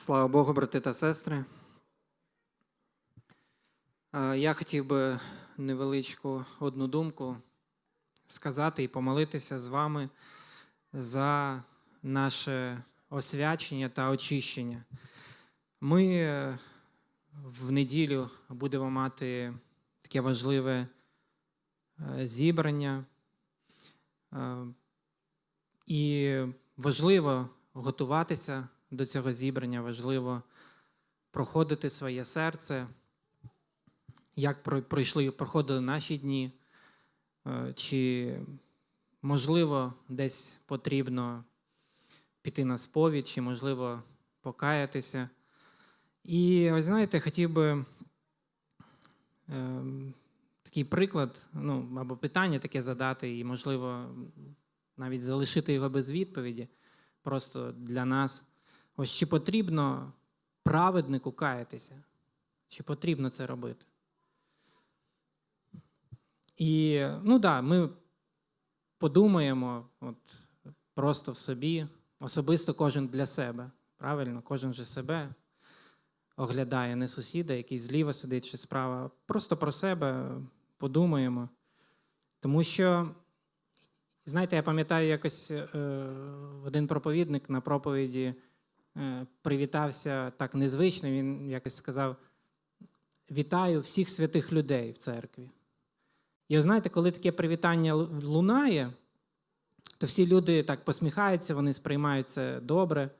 Слава Богу, брати та сестри. Я хотів би невеличку одну думку сказати і помолитися з вами за наше освячення та очищення. Ми е, в неділю будемо мати таке важливе е, зібрання. І важливо готуватися до цього зібрання, важливо проходити своє серце, як пройшли, проходили наші дні, е, чи можливо десь потрібно піти на сповідь, чи можливо покаятися. І ось знаєте, хотів би ем, такий приклад, ну, або питання таке задати, і, можливо, навіть залишити його без відповіді, просто для нас. Ось чи потрібно праведнику каятися? Чи потрібно це робити? І, ну так, да, ми подумаємо от, просто в собі, особисто кожен для себе. Правильно, кожен же себе оглядає, не сусіда, який зліва сидить чи справа. Просто про себе подумаємо. Тому що, знаєте, я пам'ятаю якось е, один проповідник на проповіді привітався так незвично. Він якось сказав: Вітаю всіх святих людей в церкві. І ви знаєте, коли таке привітання лунає, то всі люди так посміхаються, вони сприймають це добре.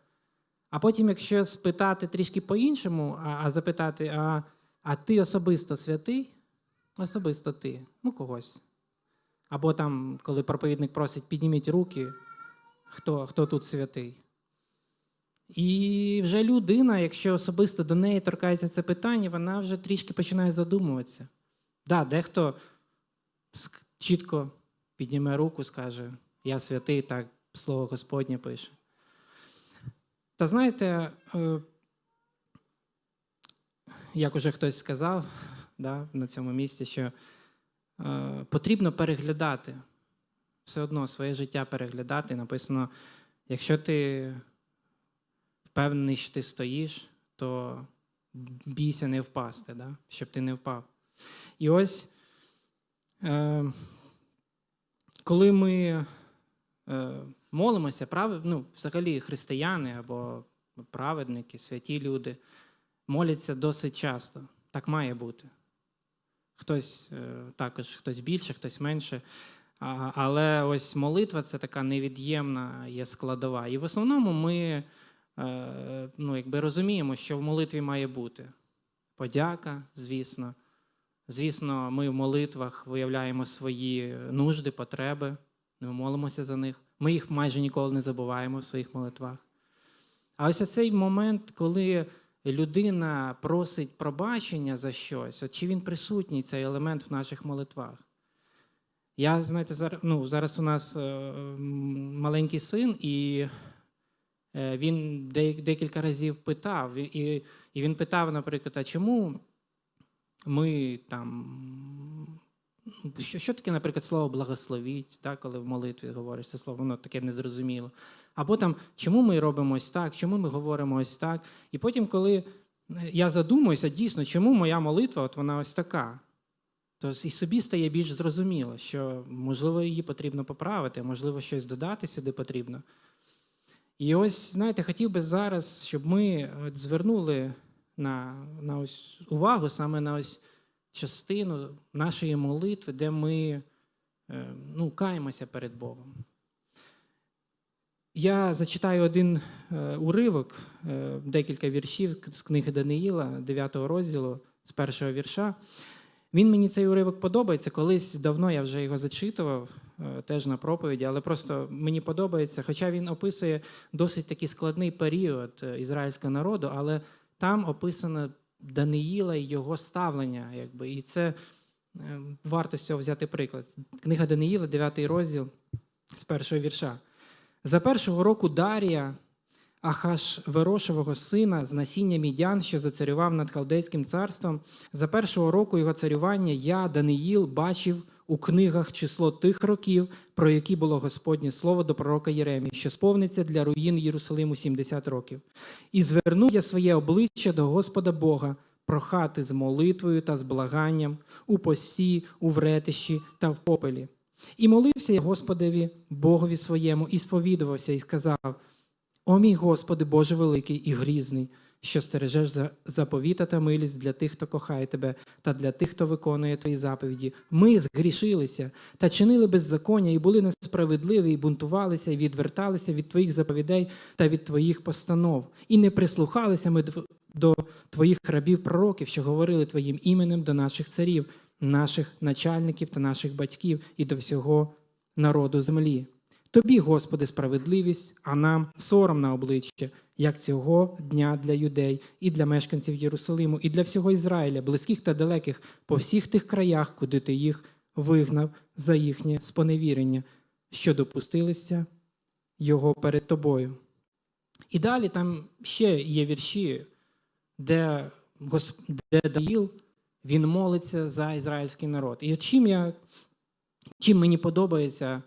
А потім, якщо спитати трішки по-іншому, а, а запитати, а, а ти особисто святий? Особисто ти, ну когось. Або там, коли проповідник просить, підніміть руки, хто, хто тут святий. І вже людина, якщо особисто до неї торкається це питання, вона вже трішки починає задумуватися. Да, дехто чітко підніме руку, скаже: Я святий, так слово Господнє пише. Та знаєте, е, як уже хтось сказав да, на цьому місці, що е, потрібно переглядати все одно своє життя переглядати. Написано, якщо ти впевнений, що ти стоїш, то бійся не впасти, да? щоб ти не впав. І ось, е, коли ми е, молимося, прав... ну, взагалі християни або праведники, святі люди моляться досить часто. Так має бути. Хтось е, також хтось більше, хтось менше. А, але ось молитва це така невід'ємна є складова. І в основному ми ну, якби розуміємо, що в молитві має бути подяка, звісно. Звісно, ми в молитвах виявляємо свої нужди, потреби, ми молимося за них. Ми їх майже ніколи не забуваємо в своїх молитвах. А ось цей момент, коли людина просить пробачення за щось, от чи він присутній цей елемент в наших молитвах? Я, знаєте, зараз, ну, зараз у нас е, маленький син, і е, він декілька разів питав, і він питав, наприклад, а чому ми там. Що, що таке, наприклад, слово благословіть, да, коли в молитві говориш це слово, воно таке незрозуміло. Або там, чому ми робимо ось так, чому ми говоримо ось так. І потім, коли е, я задумуюся, дійсно, чому моя молитва, от вона ось така, то і собі стає більш зрозуміло, що, можливо, її потрібно поправити, можливо, щось додати сюди потрібно. І ось, знаєте, хотів би зараз, щоб ми от звернули на, на ось увагу саме на ось частину нашої молитви, де ми е, ну, каємося перед Богом. Я зачитаю один е, уривок, е, декілька віршів з книги Даниїла, 9 розділу, з першого вірша. Він мені цей уривок подобається. Колись давно я вже його зачитував, е, теж на проповіді, але просто мені подобається, хоча він описує досить такий складний період е, ізраїльського народу, але там описано Даниїла і його ставлення. Якби, і це е, варто з цього взяти приклад. Книга Даниїла, 9 розділ з першого вірша. За першого року Дарія, Ахаш Ахашверошового сина з насіння мідян, що зацарював над Халдейським царством, за першого року його царювання я, Даниїл, бачив у книгах число тих років, про які було Господнє слово до пророка Єремії, що сповниться для руїн Єрусалиму 70 років. І звернув я своє обличчя до Господа Бога, прохати з молитвою та з благанням у пості, у вретищі та в попелі. І молився я Господеві, Богові своєму, і сповідувався, і сказав: О мій Господи, Боже великий і грізний, що стережеш за заповіта та милість для тих, хто кохає тебе, та для тих, хто виконує твої заповіді. Ми згрішилися та чинили беззаконня, і були несправедливі, і бунтувалися, і відверталися від твоїх заповідей та від твоїх постанов, і не прислухалися ми до твоїх рабів пророків, що говорили твоїм іменем до наших царів, наших начальників та наших батьків, і до всього народу землі. Тобі, Господи, справедливість, а нам сором на обличчя, як цього дня для юдей і для мешканців Єрусалиму, і для всього Ізраїля, близьких та далеких, по всіх тих краях, куди ти їх вигнав за їхнє споневірення, що допустилися його перед тобою. І далі там ще є вірші, де, де Даниїл, він молиться за ізраїльський народ. І чим я чим мені подобається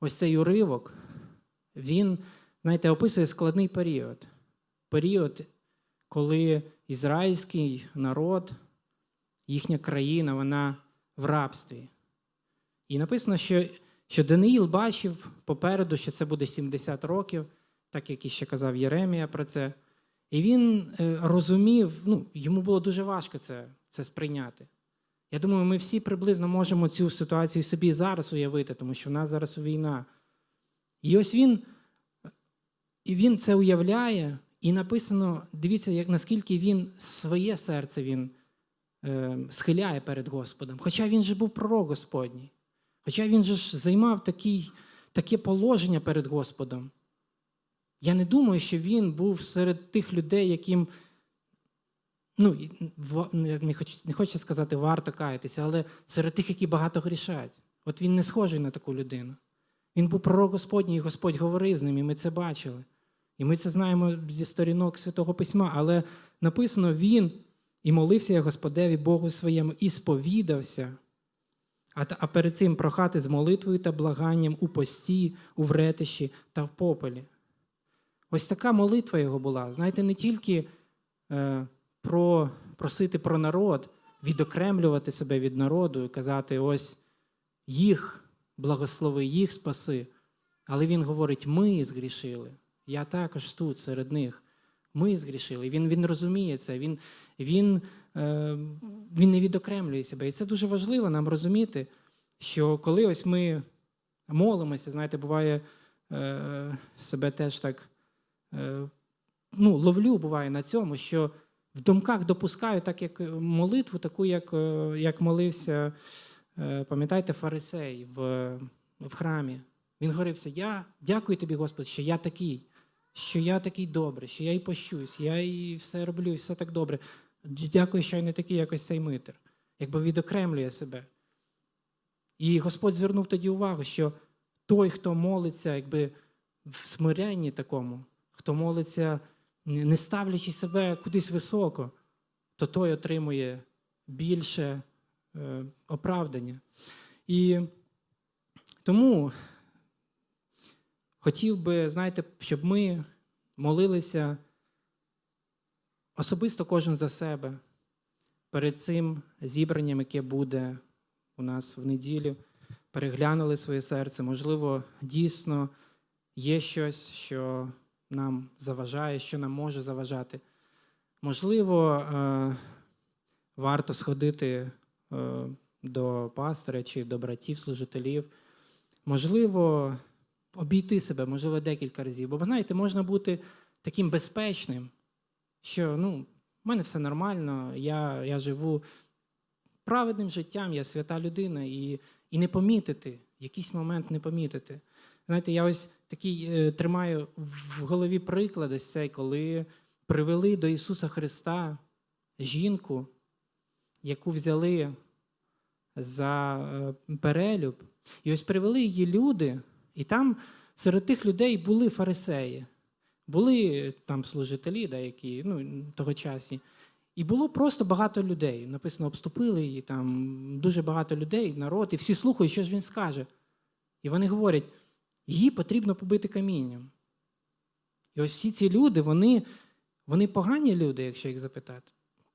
ось цей уривок, він, знаєте, описує складний період. Період, коли ізраїльський народ, їхня країна, вона в рабстві. І написано, що, що Даниїл бачив попереду, що це буде 70 років, так як і ще казав Єремія про це. І він е, розумів, ну, йому було дуже важко це, це сприйняти. Я думаю, ми всі приблизно можемо цю ситуацію собі зараз уявити, тому що в нас зараз війна. І ось він, і він це уявляє, і написано: дивіться, як наскільки він своє серце він е, схиляє перед Господом. Хоча він же був пророк Господній, хоча він же ж займав такий, таке положення перед Господом. Я не думаю, що він був серед тих людей, яким ну, не хочу, не хочу сказати, варто каятися, але серед тих, які багато грішать. От він не схожий на таку людину. Він був пророк Господній, і Господь говорив з ним, і ми це бачили. І ми це знаємо зі сторінок Святого Письма, але написано він і молився я Господеві Богу своєму, і сповідався. А, а перед цим прохати з молитвою та благанням у пості, у вретищі та в попелі. Ось така молитва його була. Знаєте, не тільки е, про, просити про народ, відокремлювати себе від народу і казати: ось їх благослови, їх спаси. Але він говорить: ми згрішили. Я також тут серед них. Ми згрішили. Він, він розуміє це, він, він, е, він не відокремлює себе. І це дуже важливо нам розуміти, що коли ось ми молимося, знаєте, буває е, себе теж так е, ну, ловлю буває на цьому, що в думках допускаю так, як молитву, таку, як, е, як молився, е, пам'ятаєте, фарисей в, в храмі. Він говорився: Я дякую тобі, Господи, що я такий, що я такий добрий, що я і пощусь, я і все роблю, і все так добре. Дякую, що я не такий, якось цей митер, якби відокремлює себе. І Господь звернув тоді увагу, що той, хто молиться, якби в смиренні такому, хто молиться, не ставлячи себе кудись високо, то той отримує більше е, оправдання. І тому хотів би, знаєте, щоб ми молилися особисто кожен за себе перед цим зібранням, яке буде у нас в неділю, переглянули своє серце. Можливо, дійсно є щось, що нам заважає, що нам може заважати. Можливо, е, варто сходити е, до пастора чи до братів, служителів. Можливо, обійти себе, можливо, декілька разів. Бо, знаєте, можна бути таким безпечним, що ну, в мене все нормально, я, я живу праведним життям, я свята людина, і, і не помітити, якийсь момент не помітити. Знаєте, я ось такий е, тримаю в голові приклад ось цей, коли привели до Ісуса Христа жінку, яку взяли за е, перелюб. І ось привели її люди, і там серед тих людей були фарисеї, Були там служителі, деякі, ну, тогочасні. І було просто багато людей. Написано, обступили її, там дуже багато людей, народ, і всі слухають, що ж він скаже. І вони говорять: її потрібно побити камінням. І ось всі ці люди, вони, вони погані люди, якщо їх запитати.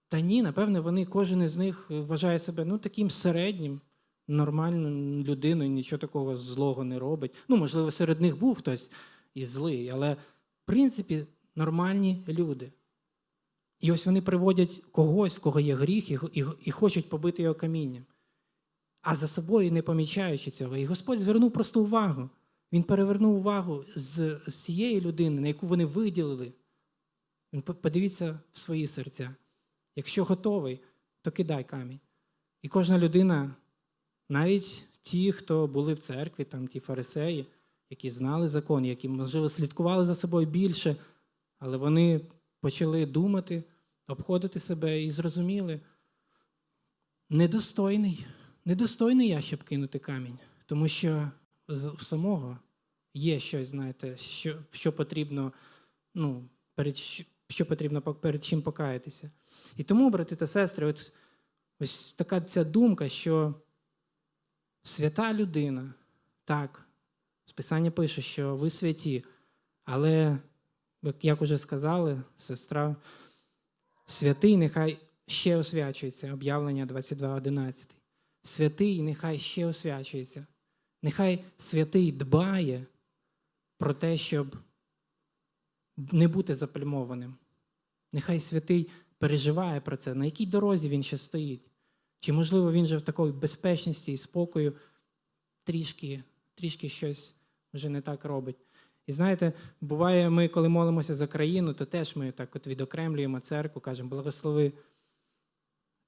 Та ні, напевне, вони, кожен із них вважає себе ну, таким середнім, нормальною людиною, нічого такого злого не робить. Ну, можливо, серед них був хтось і злий, але в принципі нормальні люди. І ось вони приводять когось, в кого є гріх, і, і, і хочуть побити його камінням. А за собою не помічаючи цього. І Господь звернув просто увагу. Він перевернув увагу з, з цієї людини, на яку вони виділили. Він подивіться в свої серця. Якщо готовий, то кидай камінь. І кожна людина, навіть ті, хто були в церкві, там ті фарисеї, які знали закон, які, можливо, слідкували за собою більше, але вони почали думати, обходити себе і зрозуміли, недостойний, недостойний я, щоб кинути камінь, тому що в самого є щось, знаєте, що, що потрібно, ну, перед, що потрібно перед чим покаятися. І тому, брати та сестри, от ось така ця думка, що свята людина, так, Списання пише, що ви святі, але, як- уже сказали, сестра, святий нехай ще освячується, об'явлення 22.11. Святий нехай ще освячується. Нехай святий дбає про те, щоб не бути заплямованим. Нехай святий переживає про це, на якій дорозі він ще стоїть. Чи, можливо, він же в такій безпечності і спокою трішки, трішки щось вже не так робить. І знаєте, буває, ми, коли молимося за країну, то теж ми так от відокремлюємо церкву, кажемо, благослови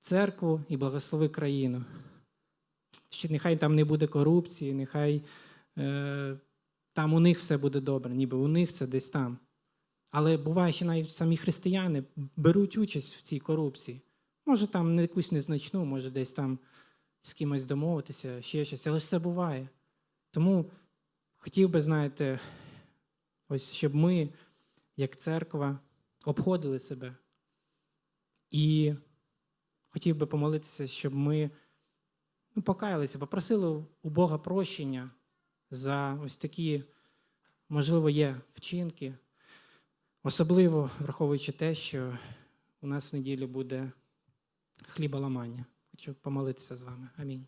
церкву і благослови країну. Що нехай там не буде корупції, нехай е, там у них все буде добре, ніби у них це десь там. Але буває, що навіть самі християни беруть участь в цій корупції. Може, там не якусь незначну, може десь там з кимось домовитися, ще щось, але ж це буває. Тому хотів би, знаєте, ось щоб ми, як церква, обходили себе. І хотів би помолитися, щоб ми ну, покаялися, попросили у Бога прощення за ось такі, можливо, є вчинки, особливо враховуючи те, що у нас в неділю буде хліболамання. Хочу помолитися з вами. Амінь.